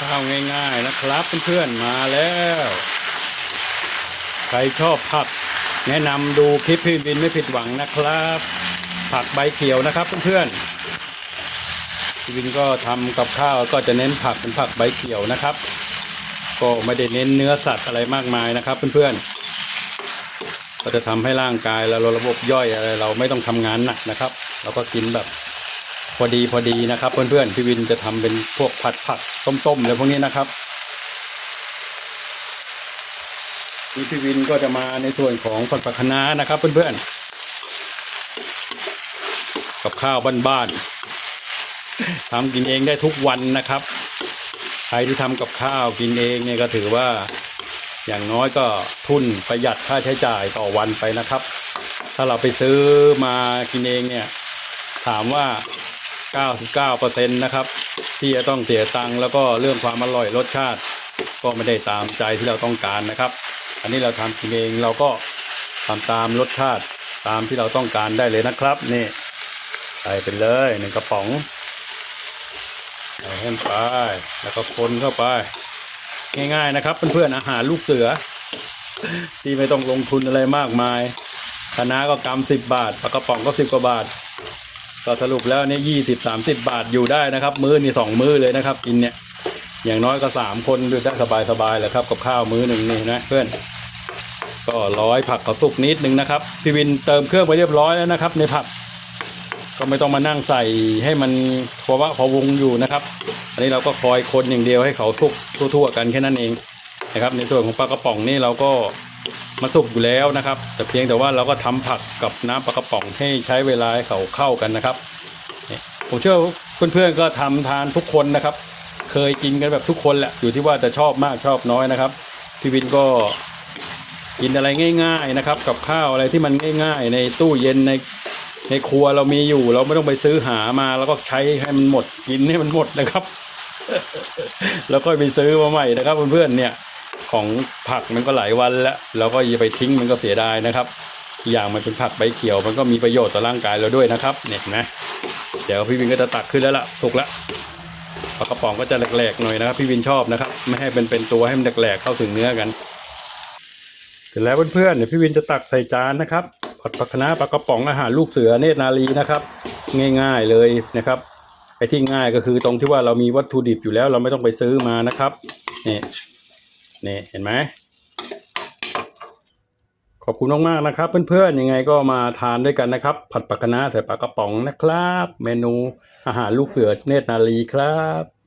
ข้าวง่ายๆนะครับเพื่อนๆมาแล้ว ใครชอบผัก แนะนำดูคลิปพี่วินไม่ผิดหวังนะครับ ผักใบเขียวนะครับเพื่อนๆพี่วินก็ทำกับข้าวก็จะเน้นผักเป็นผักใบเขียวนะครับ ก็ไม่ได้เน้นเนื้อสัตว์อะไรมากมายนะครับ เพื่อนๆก็จะทำให้ร่างกายเราระบบย่อยอะไร เราไม่ต้องทำงานหนักนะครับ เราก็กินแบบ พอดีพอดีนะครับเพื่อนๆพี่วินจะทำเป็นพวกผัดผักต้มๆอะไรพวกนี้นะครับนี่พี่วินก็จะมาในส่วนของผัดผักคะน้านะครับเพื่อนๆกับข้าวบ้านๆทำกินเองได้ทุกวันนะครับใครที่ทำกับข้าวกินเองเนี่ยก็ถือว่าอย่างน้อยก็ทุนประหยัดค่าใช้จ่ายต่อวันไปนะครับ ถ้าเราไปซื้อมากินเองเนี่ย ถามว่า 99%นะครับ ที่จะต้องเสียตังค์แล้วก็เรื่องความอร่อยรสชาติ ก็ไม่ได้ตามใจที่เราต้องการนะครับ อันนี้เราทำกินเองเราก็ทำตามรสชาติตามที่เราต้องการได้เลยนะครับ นี่ใส่ไปเลยหนึ่งกระป๋องใส่ให้ไปแล้วก็คนเข้าไป ง่ายๆนะครับเพื่อนๆอาหารลูกเสือ ที่ไม่ต้องลงทุนอะไรมากมายคณะก็กำสิบบาทปลากระป๋องก็สิบกว่าบาท ก็สรุปแล้วเนี่ยยี่สิบสามสิบบาทอยู่ได้นะครับ มื้อนี่สองมื้อเลยนะครับกินเนี่ย อย่างน้อยก็สามคนดูได้สบายๆแหละครับ กับข้าวมื้อหนึ่งนี่นะเพื่อน ก็ร้อยผักเขาสุกนิดนึงนะครับพี่วินเติมเครื่องไปเรียบร้อยแล้วนะครับ ในผัก ก็ไม่ต้องมานั่งใส่ให้มันพอวะพอวงอยู่นะครับ อันนี้เราก็คอยคนอย่างเดียวให้เขาสุกทั่วๆกันแค่นั้นเองนะครับ ในส่วนของปลากระป๋องนี่เราก็ มาสุกอยู่แล้วนะครับ แต่เพียงแต่ว่าเราก็ทำผักกับน้ำปลากระป๋องให้ใช้เวลาให้เขาเข้ากันนะครับผมเชื่อเพื่อนๆก็ทำทานทุกคนนะครับ เคยกินกันแบบทุกคนแหละอยู่ที่ว่าจะชอบมากชอบน้อยนะครับพี่วินก็กินอะไรง่ายๆนะครับ กับข้าวอะไรที่มันง่าย ๆ ในตู้เย็นในในครัวเรามีอยู่ เราไม่ต้องไปซื้อหามา แล้วก็ใช้ให้มันหมดกินให้มันหมดนะครับ แล้วก็ไปซื้อมาใหม่นะครับเพื่อนๆเนี่ย ของผักมันก็หลายวันแล้วเราก็อย่าไปทิ้งมันก็เสียดายนะครับ อย่างมันเป็นผักใบเขียวมันก็มีประโยชน์ต่อร่างกายเราด้วยนะครับเนี่ยนไหมเดี๋ยวพี่วินก็จะตักขึ้นแล้วล่ะสุกแล้วปลากระป๋องก็จะแหลกๆหน่อยนะครับ พี่วินชอบนะครับ ไม่ให้เป็นเป็นตัวให้มันแหลกๆเข้าถึงเนื้อกันเสร็จแล้วเพื่อนๆเดี๋ยวพี่วินจะตักใส่จานนะครับผัดผักคะน้าปลากระป๋องอาหารลูกเสือเนตรนารีนะครับ ง่ายๆเลยนะครับไอ้ที่ง่ายก็คือตรงที่ว่าเรามีวัตถุดิบอยู่แล้ว เราไม่ต้องไปซื้อมานะครับนี่ นี่เห็นไหมขอบคุณมากๆนะครับ เพื่อนๆยังไงก็มาทานด้วยกันนะครับ ผัดปักคะน้าใส่ปลากระป๋องนะครับ เมนูอาหารลูกเสือเนตรนาลีครับ